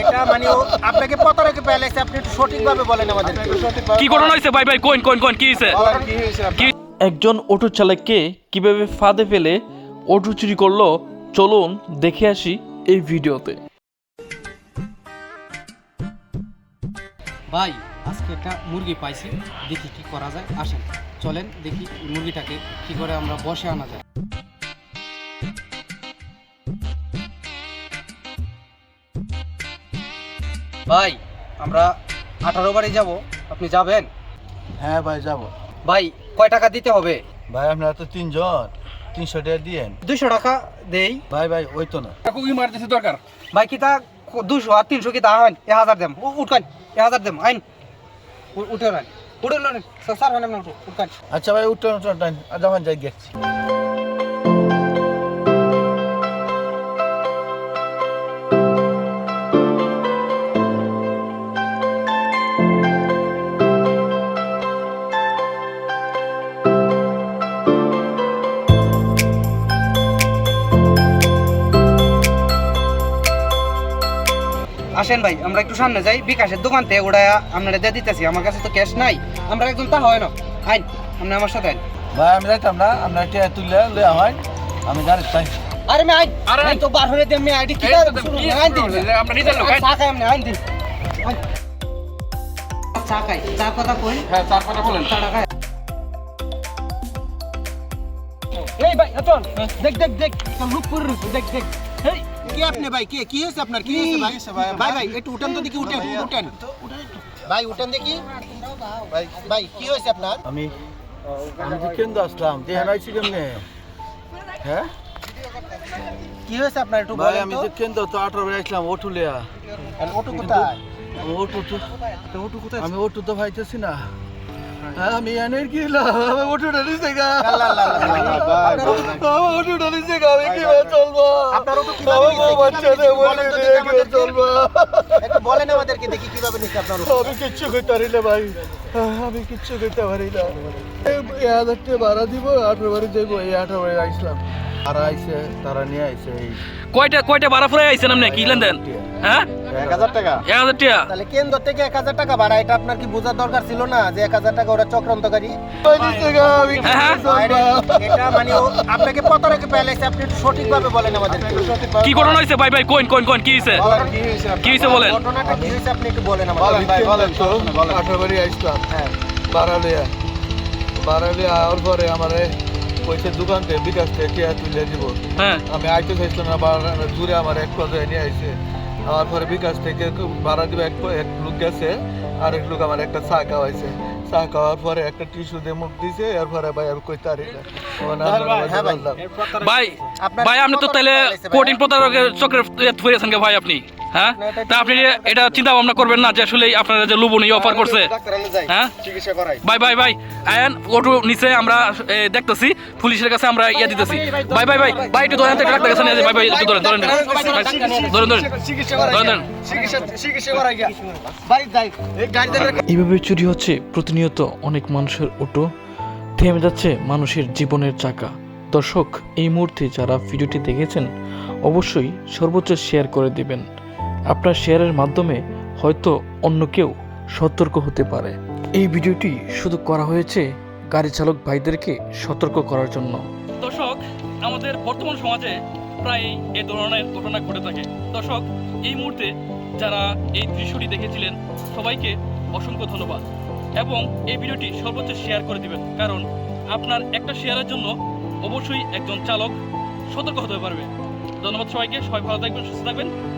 এটা মানে আপনাকে প্রতারকে পেলাইছে আপনি একটু সঠিকভাবে বলেন আমাদেরকে। কি ঘটনা হয়েছে ভাই ভাই কোন কোন কোন কি হয়েছে বলেন কি হয়েছে আপনার? কি একজন অটো চালককে কীভাবে ফাঁদে ফেলে অটো চুরি করল? চলুন দেখে আসি এই ভিডিওতে। ভাই আজকে একটা মুরগি পাইছি দেখি কি করা যায়। আসেন চলেন দেখি মুরগিটাকে কি করে আমরা বসে আনা যায়। ভাই আমরা আঠারো বাড়ি যাব। আপনি যাবেন? হ্যাঁ ভাই যাব। ভাই কয় টাকা দিতে হবে? ভাই আপনারা তো তিনজন। তিনশো টাকা দিয়েন। দুইশো টাকা দেই। ভাই ভাই ওই তো না। খুবই ইমার্জেন্সি দরকার। ভাই কি তা দুশো আর তিনশো কি তা হয়? এ হাজার দেম উঠকান এ হাজার দেম আইন। উঠে নেন উঠে নেন স্যার হয় না উঠকান। আচ্ছা ভাই উঠুন উঠুন উঠুন। আর যখন যাই দেখছি। আসেন ভাই আমরা একটু সামনে যাই। বিকাশের দোকান থেকে ওটা আপনারা দিয়ে দিতেছি। আমার কাছে তো ক্যাশ নাই। আমরা একদম তা হয় না। আইন আপনি আমার সাথে আইন। ভাই আমি যাইতাম না। আপনার টিয়া তুললে লইয়া হয়। আমি গাড়ি চাই। আরে মে আইন আরে তো বার হয়ে দেম মে আইডি কি আইন দিন। আমরা নিজের লোক চা খাই আপনি আইন দিন। আইন। চা খাই চা কথা কই? হ্যাঁ চার কথা বলেন। চা খাই। এই ভাই চল। দেখ দেখ দেখ লুক করে দেখ দেখ। কি আপনি ভাই? কে? কি হয়েছে আপনার? কি হয়েছে ভাই? ভাই? ভাই একটু উঠান তো দেখি উঠেন উঠেন। ভাই উঠেন দেখি। ভাই। ভাই কি হয়েছে আপনার? আমি আমি যে কেন্দ্র আসলাম দেহান আইছি কেমনে? হ্যাঁ? কি হয়েছে আপনার? একটু ভাই আমি তো। যে কেন্দ্র তো আঠারো বেড়ে আসলাম ওটু লিয়া আর ওটু কোথায়? ওটু তো ওটু কোথায় আমি ওটু তো ভাইতেছি না। আমি এনের কি লাভ আমি ওটু ডালিছে গা ওটু ডালিছে গা আমি কীভাবে চলবো আমার? বলে বলেন দিয়ে আমাদেরকে। চলবো একটু বলেন আমাদেরকে দেখি কীভাবে নিচ্ছে আপনার আমি কিচ্ছু করতে পারি না ভাই আমি কিচ্ছু করতে পারি না এই হাজার টাকা ভাড়া দিব আঠারো বাড়ি যাইবো এই আঠারো বাড়ি আসলাম তারা আইসে তারা নিয়ে আইসে এই কয়টা কয়টা ভাড়া ফুরাই আইছেন আপনি? কি লেনদেন? হ্যাঁ? এক হাজার টাকা। এক হাজার টাকা? তাহলে কেন্দ্র থেকে এক হাজার টাকা ভাড়া এটা আপনার কি বোঝার দরকার ছিল না যে এক হাজার টাকা ওরা চক্রান্তকারী? এটা মানে ও আপনাকে প্রতারকে পেলাইছে আপনি একটু সঠিকভাবে বলেন আমাদেরকে। কি ঘটনা হয়েছে ভাই ভাই কোন কোন কোন কি হয়েছে কি হয়েছে বলেন। ঘটনাটা কি হয়েছে আপনি একটু বলেন আমাদের। ভাই তো হ্যাঁ। ভাড়া লিয়া ভাড়া লিয়া আওয়ার পরে আমার পয়সা দোকান থেকে বিকাশ থেকে টিয়া তুলে দিব। হ্যাঁ। আমি আইতে চাইছিলাম না দূরে আমার এক পর্যায়ে নিয়ে আইছে। আমার পরে বিকাশ থেকে ভাড়া দিব এক এক লোক গেছে আর এক লোক আমার একটা চা খাওয়াইছে। চা খাওয়ার পরে একটা টিস্যু দিয়ে মুখ দিছে এরপরে ভাই আমি কই তারি না। ও না, না, হ্যাঁ ভাই। ভাই আপনি তো তাহলে ভাই। কঠিন প্রতারকের চক্রে ফুয়েছেন কে ভাই আপনি? হ্যাঁ? তা আপনি এটা চিন্তা ভাবনা করবেন না যে আসলে আপনারা যে লোভনীয় অফার করছে। হ্যাঁ? ভাই ভাই ভাই আয়ান ওটু নিচে আমরা দেখতেছি। পুলিশের কাছে আমরা ইয়া দিতেছি। ভাই ভাই ভাই ভাই একটু ধরেন একটু ডাক্তার কাছে নিয়ে যাই। ভাই ভাই একটু ধরেন ধরেন। ধরেন ধরেন। ধরেন ধরেন। ধরেন এইভাবে চুরি হচ্ছে প্রতিনিয়ত অনেক মানুষের অটো। থেমে যাচ্ছে মানুষের জীবনের চাকা। দর্শক এই মুহূর্তে যারা ভিডিওটি দেখেছেন অবশ্যই সর্বোচ্চ শেয়ার করে দিবেন। আপনার শেয়ারের মাধ্যমে হয়তো অন্য কেউ সতর্ক হতে পারে। এই ভিডিওটি শুধু করা হয়েছে গাড়ি চালক ভাইদেরকে সতর্ক করার জন্য। দর্শক, আমাদের বর্তমান সমাজে প্রায় এই ধরনের ঘটনা ঘটে থাকে। দর্শক, এই মুহূর্তে যারা এই দৃশ্যটি দেখেছিলেন, সবাইকে অসংখ্য ধন্যবাদ। এবং এই ভিডিওটি সর্বোচ্চ শেয়ার করে দিবেন। কারণ আপনার একটা শেয়ারের জন্য অবশ্যই একজন চালক সতর্ক হতে পারবে। ধন্যবাদ সবাইকে। সবাই ভালো থাকবেন, সুস্থ থাকবেন।